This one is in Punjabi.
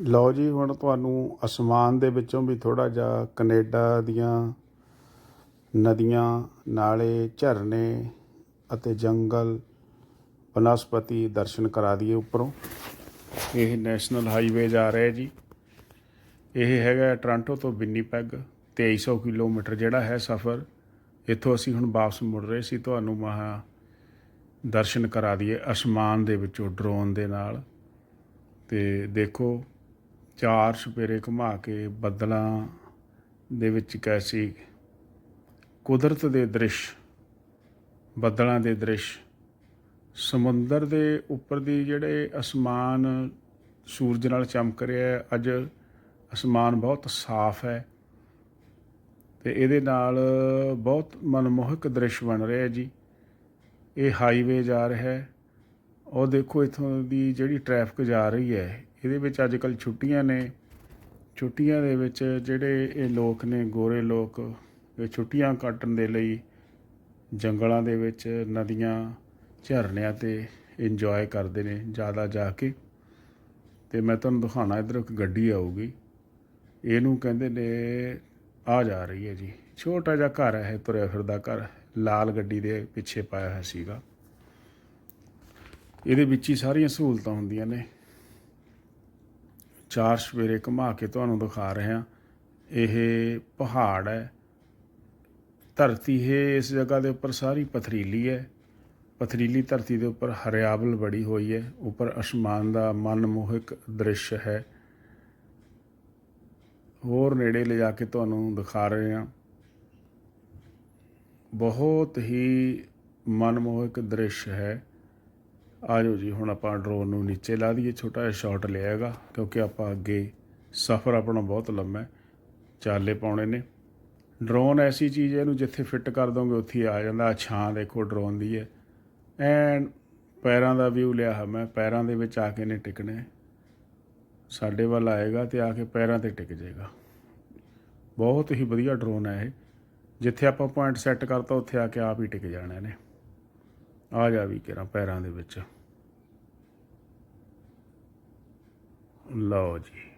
ਲਓ ਜੀ, ਹੁਣ ਤੁਹਾਨੂੰ ਅਸਮਾਨ ਦੇ ਵਿੱਚੋਂ ਵੀ ਥੋੜਾ ਜਿਹਾ ਕੈਨੇਡਾ ਦੀਆਂ ਨਦੀਆਂ, ਨਾਲੇ ਝਰਨੇ ਅਤੇ ਜੰਗਲ ਬਨਸਪਤੀ ਦਰਸ਼ਨ ਕਰਾ ਦਈਏ ਉੱਪਰੋਂ। ਇਹ ਨੈਸ਼ਨਲ ਹਾਈਵੇ ਜਾ ਰਿਹਾ ਜੀ। ਇਹ ਹੈਗਾ ਟੋਰਾਂਟੋ ਤੋਂ ਵਿਨੀਪੈਗ 2300 ਕਿਲੋਮੀਟਰ ਜਿਹੜਾ ਹੈ ਸਫ਼ਰ। ਇੱਥੋਂ ਅਸੀਂ ਹੁਣ ਵਾਪਸ ਮੁੜ ਰਹੇ ਸੀ। ਤੁਹਾਨੂੰ ਮਹਾ ਦਰਸ਼ਨ ਕਰਾ ਦਈਏ ਅਸਮਾਨ ਦੇ ਵਿੱਚੋਂ, ਡਰੋਨ ਦੇ ਨਾਲ। ਤੇ ਦੇਖੋ ਚਾਰ ਸਪੇਰੇ ਘੁਮਾ ਕੇ ਬੱਦਲਾਂ ਦੇ ਵਿੱਚ ਕੈਸੀ ਕੁਦਰਤ ਦੇ ਦ੍ਰਿਸ਼, ਬੱਦਲਾਂ ਦੇ ਦ੍ਰਿਸ਼, ਸਮੁੰਦਰ ਦੇ ਉੱਪਰ ਦੀ ਜਿਹੜੇ ਅਸਮਾਨ ਸੂਰਜ ਨਾਲ ਚਮਕ ਰਿਹਾ ਹੈ, ਅੱਜ ਅਸਮਾਨ ਬਹੁਤ ਸਾਫ਼ ਹੈ ਤੇ ਇਹਦੇ ਨਾਲ ਬਹੁਤ ਮਨਮੋਹਕ ਦ੍ਰਿਸ਼ ਬਣ ਰਿਹਾ ਜੀ। ਇਹ ਹਾਈਵੇ ਜਾ ਰਿਹਾ ਹੈ, ਉਹ ਦੇਖੋ ਇਥੋਂ ਦੀ ਜਿਹੜੀ ਟ੍ਰੈਫਿਕ ਜਾ ਰਹੀ ਹੈ ਇਹਦੇ ਵਿੱਚ ਅੱਜ ਕੱਲ ਛੁੱਟੀਆਂ ਨੇ। ਛੁੱਟੀਆਂ ਦੇ ਵਿੱਚ ਜਿਹੜੇ ਇਹ ਲੋਕ ਨੇ, ਗੋਰੇ ਲੋਕ, ਇਹ ਛੁੱਟੀਆਂ ਕੱਟਣ ਦੇ ਲਈ ਜੰਗਲਾਂ ਦੇ ਵਿੱਚ ਨਦੀਆਂ, ਝਰਨਿਆਂ ਤੇ ਇੰਜੋਏ ਕਰਦੇ ਨੇ ਜ਼ਿਆਦਾ ਜਾ ਕੇ। ਤੇ ਮੈਂ ਤੁਹਾਨੂੰ ਦਿਖਾਣਾ ਇਧਰ ਇੱਕ ਗੱਡੀ ਆਊਗੀ। ਇਹਨੂੰ ਕਹਿੰਦੇ ਨੇ, ਆ ਜਾ ਰਹੀ ਹੈ ਜੀ। ਛੋਟਾ ਜਿਹਾ ਘਰ ਹੈ ਤੁਰਿਆ ਫਿਰਦਾ ਘਰ। ਲਾਲ ਗੱਡੀ ਦੇ ਪਿੱਛੇ ਪਾਇਆ ਹੋਇਆ ਸੀਗਾ। ਇਹਦੇ ਵਿੱਚ ਹੀ ਸਾਰੀਆਂ ਸਹੂਲਤਾਂ ਹੁੰਦੀਆਂ ਨੇ। ਚਾਰ ਸਵੇਰੇ ਘੁਮਾ ਕੇ ਤੁਹਾਨੂੰ ਦਿਖਾ ਰਹੇ ਹਾਂ। ਇਹ ਪਹਾੜ ਹੈ। ਧਰਤੀ ਹੈ, ਇਸ ਜਗ੍ਹਾ ਦੇ ਉੱਪਰ ਸਾਰੀ ਪਥਰੀਲੀ ਹੈ। ਪਥਰੀਲੀ ਧਰਤੀ ਦੇ ਉੱਪਰ ਹਰਿਆਵਲ ਬੜੀ ਹੋਈ ਹੈ। ਉੱਪਰ ਅਸਮਾਨ ਦਾ ਮਨਮੋਹਕ ਦ੍ਰਿਸ਼ ਹੈ। ਹੋਰ ਨੇੜੇ ਲਿਜਾ ਕੇ ਤੁਹਾਨੂੰ ਦਿਖਾ ਰਹੇ ਹਾਂ। ਬਹੁਤ ਹੀ ਮਨਮੋਹਕ ਦ੍ਰਿਸ਼ ਹੈ। ਆ ਜਾਓ ਜੀ, ਹੁਣ ਆਪਾਂ ਡਰੋਨ ਨੂੰ ਨੀਚੇ ਲਾ ਦਈਏ, ਛੋਟਾ ਜਿਹਾ ਸ਼ਾਟ ਲਿਆਏਗਾ ਕਿਉਂਕਿ ਆਪਾਂ ਅੱਗੇ ਸਫ਼ਰ ਆਪਣਾ ਬਹੁਤ ਲੰਮਾ ਹੈ, ਚਾਲੇ ਪਾਉਣੇ ਨੇ। ਡਰੋਨ ਐਸੀ ਚੀਜ਼ ਹੈ ਇਹਨੂੰ ਜਿੱਥੇ ਫਿੱਟ ਕਰ ਦੋਗੇ, ਉੱਥੇ ਹੀ ਆ ਜਾਂਦਾ ਛਾਂ ਦੇਖੋ ਡਰੋਨ ਦੀ ਹੈ। ਐਂਡ ਪੈਰਾਂ ਦਾ ਵਿਊ ਲਿਆ ਹੈ ਮੈਂ, ਪੈਰਾਂ ਦੇ ਵਿੱਚ ਆ ਕੇ ਨੇ ਟਿਕਣੇ ਸਾਡੇ ਵੱਲ ਆਏਗਾ ਤੇ ਆ ਕੇ ਪੈਰਾਂ ਤੇ ਟਿਕ ਜਾਏਗਾ। ਬਹੁਤ ਹੀ ਵਧੀਆ ਡਰੋਨ ਹੈ ਇਹ। ਜਿੱਥੇ ਆਪਾਂ ਪੁਆਇੰਟ ਸੈੱਟ ਕਰਤਾ, ਉੱਥੇ ਆ ਕੇ ਆਪ ਹੀ ਟਿਕ ਜਾਣਾ ਨੇ ਆ ਜਾ ਵੀ ਕਿਰਾਂ ਪੈਰਾਂ ਦੇ ਵਿੱਚ। ਲਓ ਜੀ।